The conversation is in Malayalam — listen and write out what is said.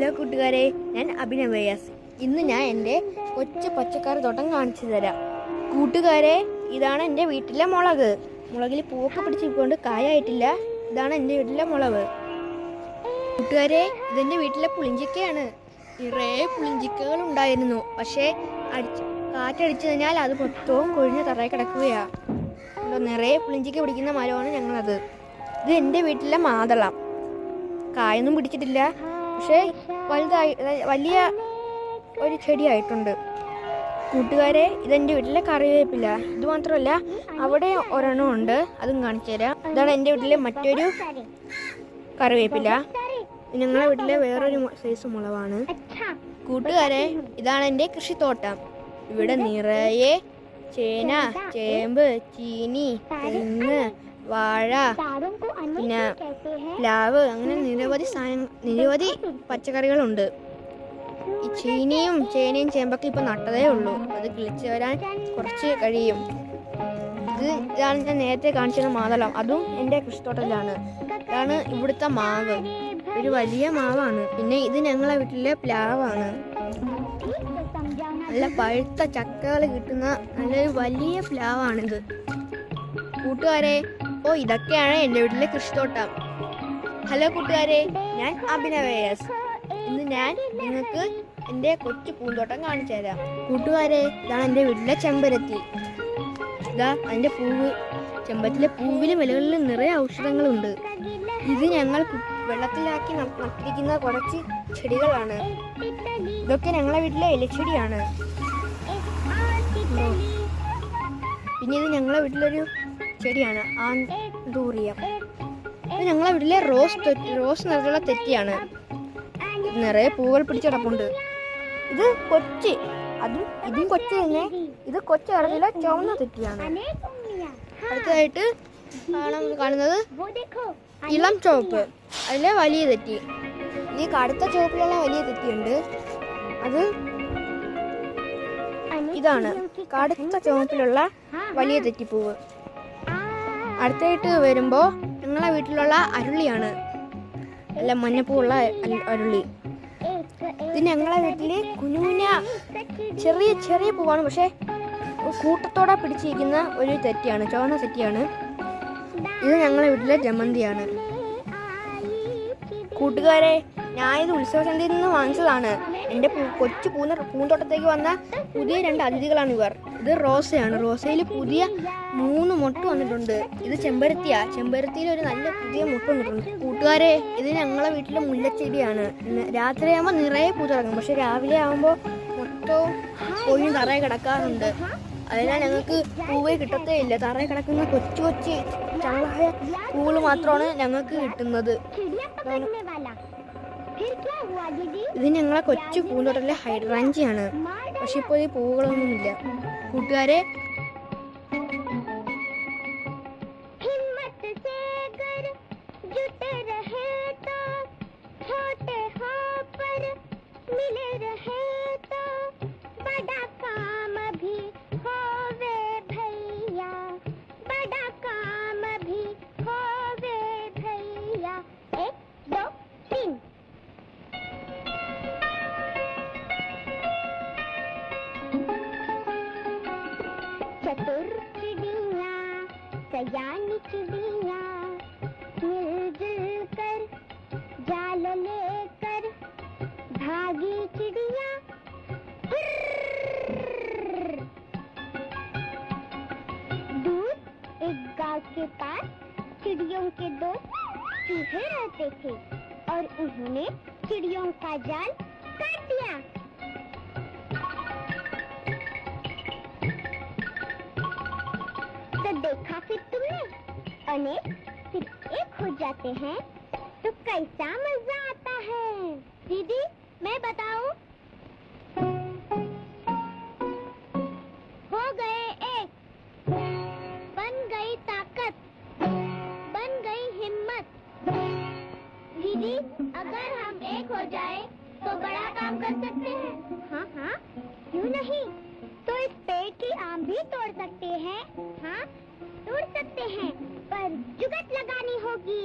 ഹലോ കൂട്ടുകാരെ ഞാൻ അഭിനവയാസ്. ഇന്ന് ഞാൻ എന്റെ കൊച്ചു പച്ചക്കറി തോട്ടം കാണിച്ചു തരാം. കൂട്ടുകാരെ ഇതാണ് എന്റെ വീട്ടിലെ മുളക്. മുളകിൽ പൂവൊക്കെ പിടിച്ചിരിക്കൊണ്ട് കായായിട്ടില്ല. ഇതാണ് എന്റെ വീട്ടിലെ മുളക്. കൂട്ടുകാരെ ഇതെന്റെ വീട്ടിലെ പുളിഞ്ചിക്കയാണ്. നിറയെ പുളിഞ്ചിക്കകൾ ഉണ്ടായിരുന്നു. പക്ഷേ അടിച്ച് കാറ്റടിച്ചു കഴിഞ്ഞാൽ അത് മൊത്തവും കൊഴിഞ്ഞ് തറയിൽ കിടക്കുകയാണ് നിറയെ പുളിഞ്ചിക്ക പിടിക്കുന്ന മരമാണ് ഞങ്ങളത്. ഇത് എന്റെ വീട്ടിലെ മാതളം. കായൊന്നും പിടിച്ചിട്ടില്ല. പക്ഷേ വലുതായി വലിയ ഒരു ചെടിയായിട്ടുണ്ട്. കൂട്ടുകാരെ ഇതെന്റെ വീട്ടിലെ കറിവേപ്പില. ഇത് മാത്രമല്ല അവിടെ ഒരെണ്ണം ഉണ്ട്. അതും കാണിച്ചു തരാം. ഇതാണ് എന്റെ വീട്ടിലെ മറ്റൊരു കറിവേപ്പില. ഞങ്ങളുടെ വീട്ടിലെ വേറൊരു സൈസ് മുളവാണ്. കൂട്ടുകാരെ ഇതാണ് എന്റെ കൃഷിത്തോട്ടം. ഇവിടെ നിറയെ ചേന ചേമ്പ് ചീനി തെങ്ങ് വാഴ പിന്നെ പ്ലാവ് അങ്ങനെ നിരവധി സാധനങ്ങൾ നിരവധി പച്ചക്കറികളുണ്ട്. ഈ ചീനിയും ചേനയും ചേമ്പൊക്കെ ഇപ്പം നട്ടതേ ഉള്ളൂ. അത് കിളിച്ച് വരാൻ കുറച്ച് കഴിയും. ഇത് ഇതാണ് ഞാൻ നേരത്തെ കാണിച്ചത് മാതളം. അതും എന്റെ കൃഷിത്തോട്ടത്തിലാണ്. ഇതാണ് ഇവിടുത്തെ മാവ്. ഒരു വലിയ മാവാണ്. പിന്നെ ഇത് ഞങ്ങളെ വീട്ടിലെ പ്ലാവാണ്. നല്ല പഴുത്ത ചക്കകൾ കിട്ടുന്ന നല്ലൊരു വലിയ പ്ലാവാണിത്. കൂട്ടുകാരെ ഓ ഇതൊക്കെയാണ് എന്റെ വീട്ടിലെ കൃഷിത്തോട്ടം. ഹലോ കൂട്ടുകാരെ ഞാൻ അഭിനവേയസ് ഇന്ന് ഞാൻ നിങ്ങൾക്ക് എന്റെ കൊച്ചു പൂന്തോട്ടം കാണിച്ചു തരാം. കൂട്ടുകാരെ ഇതാണ് എന്റെ വീട്ടിലെ ചെമ്പരത്തി. ഇതാ അതിന്റെ പൂവ്. ചെമ്പരത്തിലെ പൂവിലും വിലകളിലും നിറയെ ഔഷധങ്ങളുണ്ട്. ഇത് ഞങ്ങൾ വെള്ളത്തിലാക്കി നട്ടിരിക്കുന്ന കുറച്ച് ചെടികളാണ്. ഇതൊക്കെ ഞങ്ങളെ വീട്ടിലെ ഇലച്ചെടിയാണ് പിന്നെ ഇത് ഞങ്ങളെ വീട്ടിലൊരു ചെടിയാണ് ആന്തൂറിയം. ഇത് ഞങ്ങളെ വീട്ടിലെ റോസ് റോസ് നിറത്തിലുള്ള തെറ്റിയാണ്. നിറയെ പൂവൽ പിടിച്ച് കിടപ്പുണ്ട്. ഇത് കൊച്ചി. അതും ഇതും കൊച്ചി തന്നെ. ഇത് കൊച്ചു നിറത്തിലെ ചുവന്ന തെറ്റിയാണ്. അടുത്തതായിട്ട് കാണുന്നത് ഇളം ചുവപ്പ്. അതിലെ വലിയ തെറ്റി. ഈ കടുത്ത ചുവപ്പിലുള്ള വലിയ തെറ്റിയുണ്ട്. അത് ഇതാണ്. കടുത്ത ചുവപ്പിലുള്ള വലിയ തെറ്റിപ്പൂവ്. അടുത്തായിട്ട് വരുമ്പോൾ ഞങ്ങളെ വീട്ടിലുള്ള അരുളിയാണ്. അല്ല മഞ്ഞപ്പൂവുള്ള അരുളി. ഇത് ഞങ്ങളെ വീട്ടിൽ കുഞ്ഞുകുഞ്ഞ ചെറിയ ചെറിയ പൂവാണ്. പക്ഷേ കൂട്ടത്തോടെ പിടിച്ചിരിക്കുന്ന ഒരു തെറ്റിയാണ് ചുവന്ന തെറ്റിയാണ്. ഇത് ഞങ്ങളെ വീട്ടിലെ ജമന്തിയാണ്. കൂട്ടുകാരെ ഞാൻ ഇത് ഉത്സവസന്ധ്യയിൽ നിന്ന് വാങ്ങിച്ചതാണ്. എന്റെ കൊച്ചു പൂന്ന പൂന്തോട്ടത്തേക്ക് വന്ന പുതിയ രണ്ട് അതിഥികളാണ് ഇവർ. ഇത് റോസയാണ്. റോസയിൽ പുതിയ മൂന്ന് മുട്ട വന്നിട്ടുണ്ട്. ഇത് ചെമ്പരത്തിയാ. ചെമ്പരത്തിയിൽ ഒരു നല്ല പുതിയ മുട്ട വന്നിട്ടുണ്ട്. കൂട്ടുകാരെ ഇത് ഞങ്ങളെ വീട്ടിലെ മുല്ലച്ചെടിയാണ്. രാത്രിയാകുമ്പോൾ നിറയെ പൂ തുടങ്ങും പക്ഷെ രാവിലെ ആകുമ്പോൾ മൊത്തവും കൊഴിഞ്ഞ് തറയെ കിടക്കാറുണ്ട്. അതിനാൽ ഞങ്ങൾക്ക് പൂവേ കിട്ടത്തേ ഇല്ല. തറയിൽ കിടക്കുന്ന കൊച്ചു കൊച്ചു ചള്ളായ പൂവ് മാത്രമാണ് ഞങ്ങൾക്ക് കിട്ടുന്നത്. ഇത് ഞങ്ങളെ കൊച്ചു പൂന്തോട്ടത്തിലെ ഹൈഡ്രാഞ്ചിയാണ് പക്ഷെ ഇപ്പോൾ ഈ പൂവുകളൊന്നുമില്ല കൂട്ടുകാരെ चतुर चिड़िया सयानी चिड़िया मिलजुल कर जाल लेकर भागी चिड़िया। दूर एक गाँव के पास चिड़ियों के दो चूहे रहते थे और उन्होंने चिड़ियों का जाल काट दिया तो देखा फिर तुमने। अनेक फिर एक हो जाते हैं तो कैसा मज़ा आता है। दीदी मैं बताऊँ। हो गए एक। बन गई ताकत। बन गई हिम्मत। दीदी अगर हम एक हो जाए तो बड़ा काम कर सकते हैं। हाँ हाँ। क्यों नहीं? तो इस पेड़ की आम भी तोड़ सकते हैं। हाँ तोड़ सकते हैं, पर जुगत लगानी होगी।